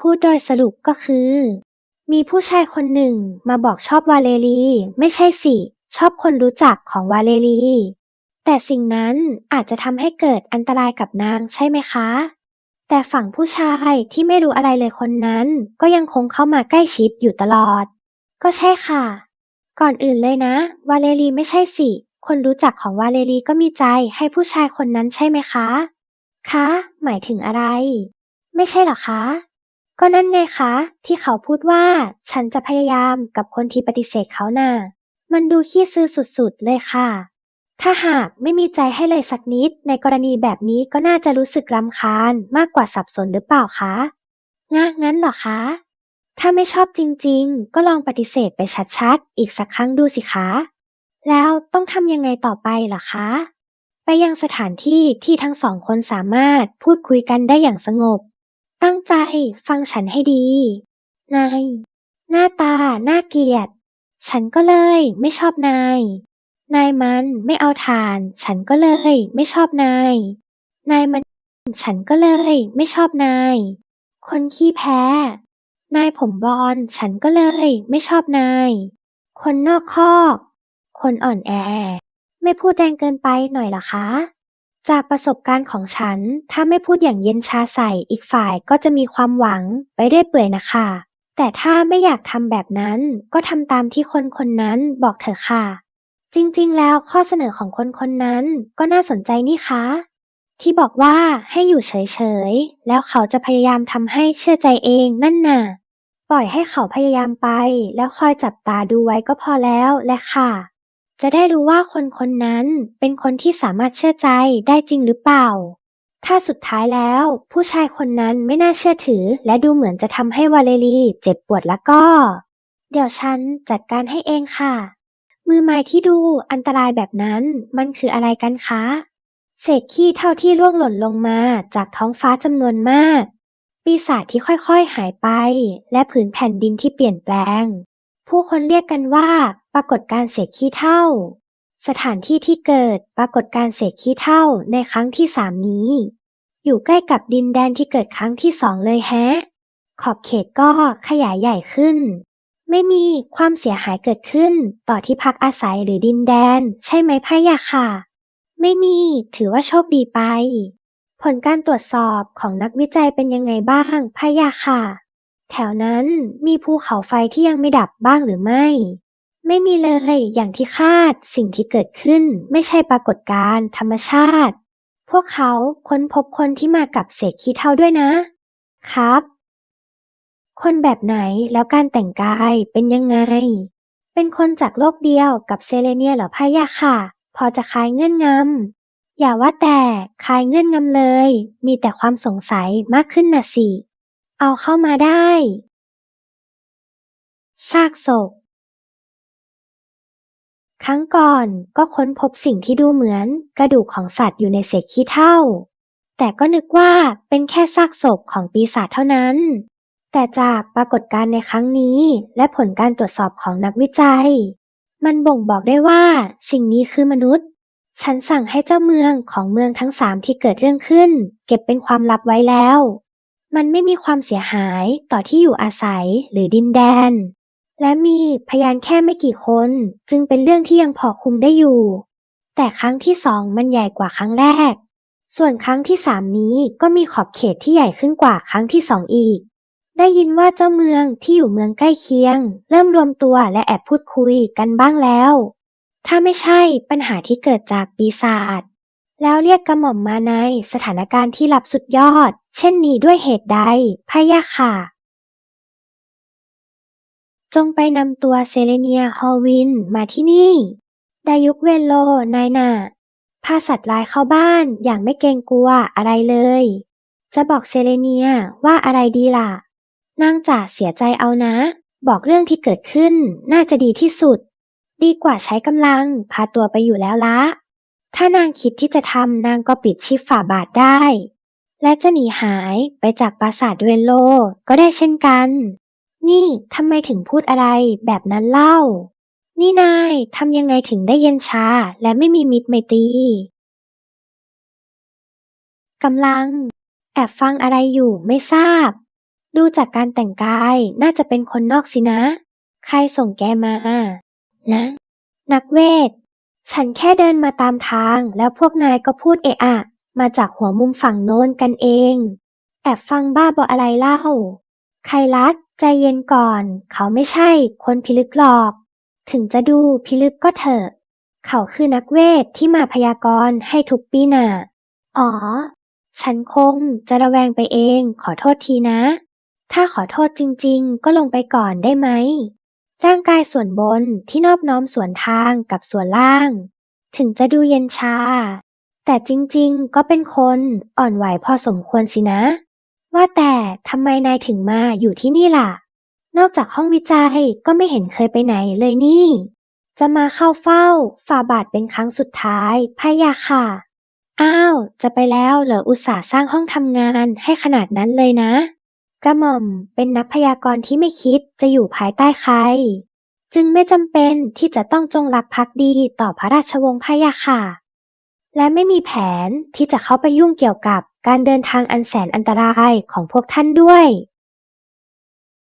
พูดโดยสรุปก็คือ มีผู้ชายคนหนึ่งมาบอกชอบวาเลรี ไม่ใช่สิ ชอบคนรู้จักของวาเลรี แต่สิ่งนั้นอาจจะทำให้เกิดอันตรายกับนางใช่ไหมคะ แต่ฝั่งผู้ชายที่ไม่รู้อะไรเลยคนนั้น ก็ยังคงเข้ามาใกล้ชิดอยู่ตลอด ก็ใช่ค่ะ ก่อนอื่นเลยนะ วาเลรีไม่ใช่สิ คนรู้จักของวาเลรีก็มีใจให้ผู้ชายคนนั้นใช่ไหมคะ คะ หมายถึงอะไร ไม่ใช่หรอคะ ก็นั่นไงคะ ที่เขาพูดว่า ฉันจะพยายามกับคนที่ปฏิเสธเขาน่ะ มันดูขี้ซื้อสุดๆ เลยค่ะ ถ้าหากไม่มีใจให้เลยสักนิด ในกรณีแบบนี้ก็น่าจะรู้สึกรำคาญมากกว่าสับสนหรือเปล่าคะงะงั้นเหรอคะ ถ้าไม่ชอบจริงๆ ก็ลองปฏิเสธไปชัดๆ อีกสักครั้งดูสิคะ แล้วต้องทำยังไงต่อไปล่ะคะ ไปยังสถานที่ที่ทั้งสองคนสามารถพูดคุยกันได้อย่างสงบ ตั้งใจฟังฉันให้ดี นาย หน้าตาน่าเกลียด ฉันก็เลยไม่ชอบนาย นายมันไม่เอาทาน ฉันก็เลยไม่ชอบนาย นายมัน ฉันก็เลยไม่ชอบนาย คนขี้แพ้ นายผมบอลฉันก็เลยไม่ชอบนาย คนนอกคอก คนอ่อนแอ ไม่พูดแรงเกินไปหน่อยหรอคะ จากประสบการณ์ของฉัน ถ้าไม่พูดอย่างเย็นชาใส่ อีกฝ่ายก็จะมีความหวัง ไปได้เปื่อยนะคะ แต่ถ้าไม่อยากทำแบบนั้น ก็ทำตามที่คนคนนั้นบอกเถอะค่ะ จริงๆ แล้วข้อเสนอของคนคนนั้นก็น่าสนใจนี่คะ ที่บอกว่าให้อยู่เฉยๆ แล้วเขาจะพยายามทำให้เชื่อใจเองนั่นน่ะ ปล่อยให้เขาพยายามไป แล้วคอยจับตาดูไว้ก็พอแล้วแหละค่ะ จะได้รู้ว่าคนคนนั้นเป็นคนที่สามารถเชื่อใจได้จริงหรือเปล่า ถ้าสุดท้ายแล้ว ผู้ชายคนนั้นไม่น่าเชื่อถือ และดูเหมือนจะทำให้วาเลรีเจ็บปวดแล้วก็ เดี๋ยวฉันจัดการให้เองค่ะ มือไม้ที่ดูอันตรายแบบนั้นมันคืออะไรกันคะ เศษขี้เท่าที่ร่วงหล่นลงมาจากท้องฟ้าจำนวนมาก ปีศาจที่ค่อยๆหายไป และผืนแผ่นดินที่เปลี่ยนแปลง ผู้คนเรียกกันว่า ปรากฏการณ์เศษขี้เท่าสถานที่ที่เกิดปรากฏการณ์เศษขี้เท่าในครั้งที่สามนี้ อยู่ใกล้กับดินแดนที่เกิดครั้งที่สองเลยแฮะ ขอบเขตก็ขยายใหญ่ขึ้น ไม่มีความเสียหายเกิดขึ้นต่อที่พักอาศัยหรือดินแดน ใช่ไหมพะยะค่ะ ไม่มีถือว่าโชคดีไป ผลการตรวจสอบของนักวิจัยเป็นยังไงบ้างพะยะค่ะ แถวนั้นมีภูเขาไฟที่ยังไม่ดับบ้างหรือไม่ ไม่มีเลย อย่างที่คาด สิ่งที่เกิดขึ้นไม่ใช่ปรากฏการณ์ธรรมชาติ พวกเขาค้นพบคนที่มากับเศษขี้เถ้าด้วยนะ ครับ คนแบบไหนแล้วการแต่งกายเป็นยังไง เป็นคนจากโลกเดียวกับเซเลเนียหรอพะยะค่ะ พอจะคลายเงื่อนงำอย่าว่าแต่คลายเงื่อนงำเลย มีแต่ความสงสัยมากขึ้นน่ะสิ เอาเข้ามาได้ ซากศพ ครั้งก่อนก็ค้นพบสิ่งที่ดูเหมือนกระดูกของสัตว์อยู่ในเศษขี้เถ้า แต่ก็นึกว่าเป็นแค่ซากศพของปีศาจเท่านั้น แต่จากปรากฏการณ์ในครั้งนี้และผลการตรวจสอบของนักวิจัย มันบ่งบอกได้ว่าสิ่งนี้คือมนุษย์ ฉันสั่งให้เจ้าเมืองของเมืองทั้งสามที่เกิดเรื่องขึ้น เก็บเป็นความลับไว้แล้ว มันไม่มีความเสียหายต่อที่อยู่อาศัยหรือดินแดน และมีพยานแค่ไม่กี่คน จึงเป็นเรื่องที่ยังพอคุมได้อยู่ แต่ครั้งที่สองมันใหญ่กว่าครั้งแรก ส่วนครั้งที่สามนี้ก็มีขอบเขตที่ใหญ่ขึ้นกว่าครั้งที่สองอีก ได้ยินว่าเจ้าเมืองที่อยู่เมืองใกล้เคียง เริ่มรวมตัวและแอบพูดคุยกันบ้างแล้ว ถ้าไม่ใช่ปัญหาที่เกิดจากปีศาจ แล้วเรียกกระหม่อมมาในสถานการณ์ที่ลับสุดยอด เช่นนี้ด้วยเหตุใด พะยะค่ะ จงไปนำตัวเซเลเนียฮอลวินมาที่นี่ ดายุกเวนโลนายน่ะพาสัตว์ร้ายเข้าบ้านอย่างไม่เกรงกลัวอะไรเลย จะบอกเซเลเนียว่าอะไรดีล่ะ นางจ่าเสียใจเอานะ บอกเรื่องที่เกิดขึ้นน่าจะดีที่สุด ดีกว่าใช้กำลังพาตัวไปอยู่แล้วละ ถ้านางคิดที่จะทำนางก็ปิดชีพฝ่าบาทได้ และจะหนีหายไปจากปราสาทเวนโลก็ได้เช่นกัน นี่ทำไมถึงพูดอะไรแบบนั้นเล่า นี่นายทำยังไงถึงได้เย็นชาและไม่มีมิตรไมตรีกำลัง แอบฟังอะไรอยู่ไม่ทราบ ดูจากการแต่งกายน่าจะเป็นคนนอกสินะ ใครส่งแกมานะ นักเวท ฉันแค่เดินมาตามทาง แล้วพวกนายก็พูดเอะอะ มาจากหัวมุมฝั่งโน้นกันเอง แอบฟังบ้าบออะไรเล่าไคลัสใจเย็นก่อน เขาไม่ใช่คนพิลึกหรอก ถึงจะดูพิลึกก็เถอะ เขาคือนักเวทที่มาพยากรณ์ให้ทุกปีน่ะอ๋อ ฉันคงจะระแวงไปเอง ขอโทษทีนะ ถ้าขอโทษจริง ๆ ก็ลงไปก่อนได้ไหม ร่างกายส่วนบนที่นอบน้อมส่วนทางกับส่วนล่าง ถึงจะดูเย็นชา แต่จริงๆ ก็เป็นคนอ่อนไหวพอสมควรสินะ ว่าแต่ทำไมนายถึงมาอยู่ที่นี่ล่ะ นอกจากห้องวิจัยก็ไม่เห็นเคยไปไหนเลยนี่ จะมาเข้าเฝ้าฝ่าบาทเป็นครั้งสุดท้ายพะยะค่ะ อ้าว จะไปแล้วเหรออุตส่าห์สร้างห้องทำงานให้ขนาดนั้นเลยนะ กระหม่อมเป็นนักพยากรณ์ที่ไม่คิดจะอยู่ภายใต้ใคร จึงไม่จำเป็นที่จะต้องจงรักภักดีต่อพระราชวงศ์พะยาค่ะ และไม่มีแผนที่จะเข้าไปยุ่งเกี่ยวกับการเดินทางอันแสนอันตรายของพวกท่านด้วย